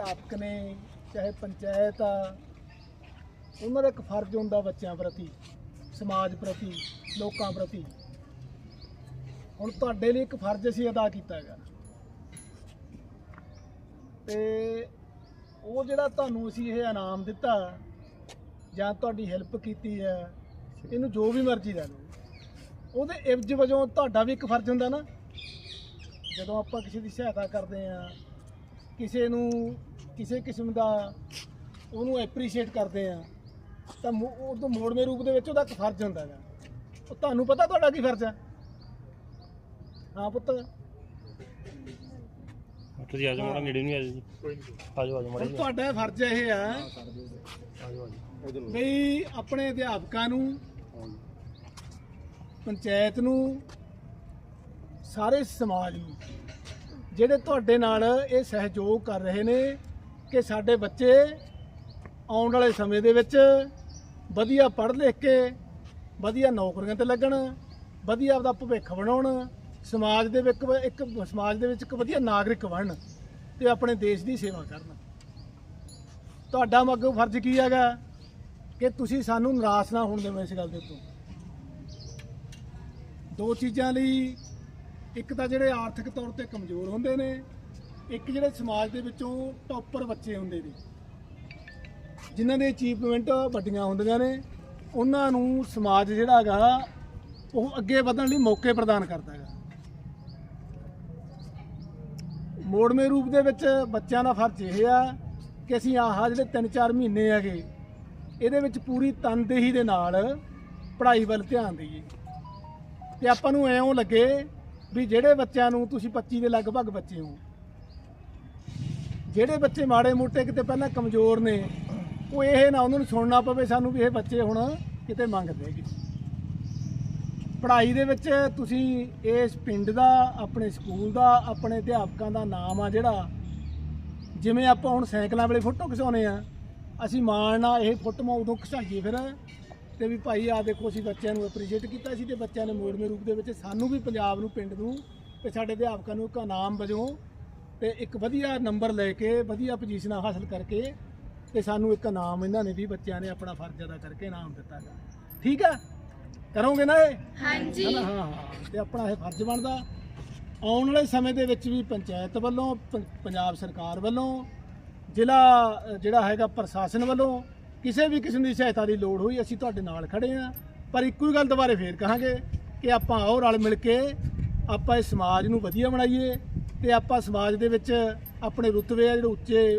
ਅਧਿਆਪਕ ਨੇ, ਚਾਹੇ ਪੰਚਾਇਤ ਆ, ਉਹਨਾਂ ਦਾ ਇੱਕ ਫਰਜ਼ ਹੁੰਦਾ ਬੱਚਿਆਂ ਪ੍ਰਤੀ, ਸਮਾਜ ਪ੍ਰਤੀ, ਲੋਕਾਂ ਪ੍ਰਤੀ। ਹੁਣ ਤੁਹਾਡੇ ਲਈ ਇੱਕ ਫਰਜ਼ ਅਸੀਂ ਅਦਾ ਕੀਤਾ ਹੈਗਾ। ਤੇ ਉਹ ਜਿਹੜਾ ਤੁਹਾਨੂੰ ਅਸੀਂ ਇਹ ਇਨਾਮ ਦਿੱਤਾ, ਜਾਂ ਤੁਹਾਡੀ ਹੈਲਪ ਕੀਤੀ ਹੈ, ਇਹਨੂੰ ਜੋ ਵੀ ਮਰਜ਼ੀ ਲੈ ਲਓ। ਉਹਦੇ ਇਵਜ ਵਜੋਂ ਤੁਹਾਡਾ ਵੀ ਇੱਕ ਫਰਜ਼ ਹੁੰਦਾ ਨਾ। ਜਦੋਂ ਆਪਾਂ ਕਿਸੇ ਦੀ ਸਹਾਇਤਾ ਕਰਦੇ ਆ ਕਿਸੇ ਨੂੰ ਕਿਸੇ ਕਿਸਮ ਦਾ ਉਹਨੂੰ ਐਪਰੀਸ਼ੀਏਟ ਕਰਦੇ ਆ ਤਾਂ ਮੋ- ਉਹ ਤੋਂ ਮੋੜਵੇਂ ਰੂਪ ਦੇ ਵਿੱਚ ਉਹਦਾ ਇੱਕ ਫਰਜ਼ ਹੁੰਦਾ ਹੈਗਾ। ਉਹ ਤੁਹਾਨੂੰ ਪਤਾ ਤੁਹਾਡਾ ਕੀ ਫਰਜ਼ ਹੈ ਹਾਂ ਪੁੱਤ। ਤੁਸੀਂ ਆ ਜਾਓ ਮਾੜਾ ਨੇੜੇ ਨਹੀਂ ਆ ਜਾਓ ਜੀ। ਆ ਜਾਓ ਆ ਜਾਓ ਮਾੜਾ ਤੁਹਾਡਾ ਫਰਜ਼ ਇਹ ਆ ਬਈ ਆਪਣੇ ਅਧਿਆਪਕਾਂ ਨੂੰ ਪੰਚਾਇਤ ਨੂੰ ਸਾਰੇ ਸਮਾਜ ਨੂੰ ਜਿਹੜੇ ਤੁਹਾਡੇ ਨਾਲ ਇਹ ਸਹਿਯੋਗ ਕਰ ਰਹੇ ਨੇ ਕਿ ਸਾਡੇ ਬੱਚੇ ਆਉਣ ਵਾਲੇ ਸਮੇਂ ਦੇ ਵਿੱਚ ਵਧੀਆ ਪੜ੍ਹ ਲਿਖ ਕੇ, ਵਧੀਆ ਨੌਕਰੀਆਂ ਤੇ ਲੱਗਣ, ਵਧੀਆ ਆਪਦਾ ਭਵਿੱਖ ਬਣਾਉਣ, ਸਮਾਜ ਦੇ ਵਿੱਚ ਇੱਕ ਸਮਾਜ ਦੇ ਵਿੱਚ ਇੱਕ ਵਧੀਆ ਨਾਗਰਿਕ ਬਣਨ ਤੇ ਆਪਣੇ ਦੇਸ਼ ਦੀ ਸੇਵਾ ਕਰਨ। ਤੁਹਾਡਾ ਮੱਗੋ ਫਰਜ਼ ਕੀ ਹੈਗਾ ਕਿ ਤੁਸੀਂ ਸਾਨੂੰ ਨਿਰਾਸ਼ ਨਾ ਹੋਣ ਦੇਵੋ ਇਸ ਗੱਲ ਦੇ ਉੱਤੇ? ਦੋ ਚੀਜ਼ਾਂ ਲਈ ਇੱਕ ਤਾਂ ਜਿਹੜੇ ਆਰਥਿਕ ਤੌਰ ਤੇ ਕਮਜ਼ੋਰ ਹੁੰਦੇ ਨੇ ਇੱਕ ਜਿਹੜੇ ਸਮਾਜ ਦੇ ਵਿੱਚੋਂ ਟੌਪਰ ਬੱਚੇ ਹੁੰਦੇ ਨੇ, ਜਿਨ੍ਹਾਂ ਦੇ ਅਚੀਵਮੈਂਟ ਵੱਡੀਆਂ ਹੁੰਦੀਆਂ ਨੇ, ਉਹਨਾਂ ਨੂੰ ਸਮਾਜ ਜਿਹੜਾ ਹੈਗਾ, ਉਹ ਅੱਗੇ ਵਧਣ ਲਈ ਮੌਕੇ ਪ੍ਰਦਾਨ ਕਰਦਾ ਹੈਗਾ। ਮੋੜਵੇਂ ਰੂਪ ਦੇ ਵਿੱਚ ਬੱਚਿਆਂ ਦਾ ਫਰਜ਼ ਇਹ ਆ ਕਿ ਅਸੀਂ ਆਹ ਜਿਹੜੇ 3-4 ਮਹੀਨੇ ਹੈਗੇ, ਇਹਦੇ ਵਿੱਚ ਪੂਰੀ ਤਨਦੇਹੀ ਦੇ ਨਾਲ ਪੜ੍ਹਾਈ ਵੱਲ ਧਿਆਨ ਦਈਏ। ਤੇ ਆਪਾਂ ਨੂੰ ਐਂ ਲੱਗੇ ਵੀ ਜਿਹੜੇ ਬੱਚਿਆਂ ਨੂੰ ਤੁਸੀਂ 25 ਦੇ ਲਗਭਗ ਬੱਚੇ ਹੋ ਜਿਹੜੇ ਬੱਚੇ ਮਾੜੇ ਮੋਟੇ ਕਿਤੇ ਪਹਿਲਾਂ ਕਮਜ਼ੋਰ ਨੇ, ਉਹ ਇਹ ਨਾ ਉਹਨਾਂ ਨੂੰ ਸੁਣਨਾ ਪਵੇ ਸਾਨੂੰ ਵੀ ਇਹ ਬੱਚੇ ਹੁਣ ਕਿਤੇ ਮੰਗਦੇ ਕਿ ਪੜ੍ਹਾਈ ਦੇ ਵਿੱਚ ਤੁਸੀਂ ਇਸ ਪਿੰਡ ਦਾ, ਆਪਣੇ ਸਕੂਲ ਦਾ, ਆਪਣੇ ਅਧਿਆਪਕਾਂ ਦਾ ਨਾਮ ਆ ਜਿਹੜਾ। ਜਿਵੇਂ ਆਪਾਂ ਹੁਣ ਸਾਈਕਲਾਂ ਵੇਲੇ ਫੋਟੋ ਖਿਚਾਉਨੇ ਆ, ਅਸੀਂ ਮਾਣ ਨਾਲ ਇਹ ਫੋਟੋਆਂ ਉਦੋਂ ਖਿਚਾਈਏ ਫਿਰ, ਤੇ ਵੀ ਭਾਈ ਆ ਦੇਖੋ ਅਸੀਂ ਬੱਚਿਆਂ ਨੂੰ ਅਪਰੀਸ਼ੀਏਟ ਕੀਤਾ ਸੀ ਤੇ ਬੱਚਿਆਂ ਨੇ ਮੋੜਵੇਂ ਰੂਪ ਦੇ ਵਿੱਚ ਸਾਨੂੰ ਵੀ ਪੰਜਾਬ ਨੂੰ, ਪਿੰਡ ਨੂੰ ਤੇ ਸਾਡੇ ਅਧਿਆਪਕਾਂ ਨੂੰ ਇੱਕ ਇਨਾਮ ਵਜੋਂ ਤੇ ਇੱਕ ਵਧੀਆ ਨੰਬਰ ਲੈ ਕੇ ਵਧੀਆ ਪੋਜੀਸ਼ਨਾਂ ਹਾਸਲ ਕਰਕੇ ਤੇ ਸਾਨੂੰ ਇੱਕ ਇਨਾਮ ਇਹਨਾਂ ਨੇ ਵੀ ਬੱਚਿਆਂ ਨੇ ਆਪਣਾ ਫਰਜ਼ ਅਦਾ ਕਰਕੇ ਇਨਾਮ ਦਿੱਤਾ ਗਾ। ਠੀਕ ਆ ਕਰੋਗੇ ਨਾ ਇਹ? ਹਾਂਜੀ? ਹਾਂ ਹਾਂ ਤੇ ਆਪਣਾ ਇਹ ਫਰਜ਼ ਬਣਦਾ। ਆਉਣ ਵਾਲੇ ਸਮੇਂ ਦੇ ਵਿੱਚ ਵੀ ਪੰਚਾਇਤ ਵੱਲੋਂ ਪੰਜਾਬ ਸਰਕਾਰ ਵੱਲੋਂ ਜ਼ਿਲ੍ਹਾ ਜਿਹੜਾ ਹੈਗਾ ਪ੍ਰਸ਼ਾਸਨ ਵੱਲੋਂ ਕਿਸੇ ਵੀ ਕਿਸਮ ਦੀ ਸਹਾਇਤਾ ਦੀ ਲੋੜ ਹੋਈ ਅਸੀਂ ਤੁਹਾਡੇ ਨਾਲ ਖੜੇ ਆ ਪਰ ਇੱਕੋ ਹੀ ਗੱਲ ਦੁਬਾਰੇ ਫੇਰ ਕਹਾਂਗੇ ਕਿ ਆਪਾਂ ਆਓ ਰਲ ਮਿਲ ਕੇ ਆਪਾਂ ਇਸ ਸਮਾਜ ਨੂੰ ਵਧੀਆ ਬਣਾਈਏ। ਤੇ ਆਪਾਂ ਸਮਾਜ ਦੇ ਵਿੱਚ ਆਪਣੇ ਰੁਤਬੇ ਆ ਜਿਹੜੇ ਉੱਚੇ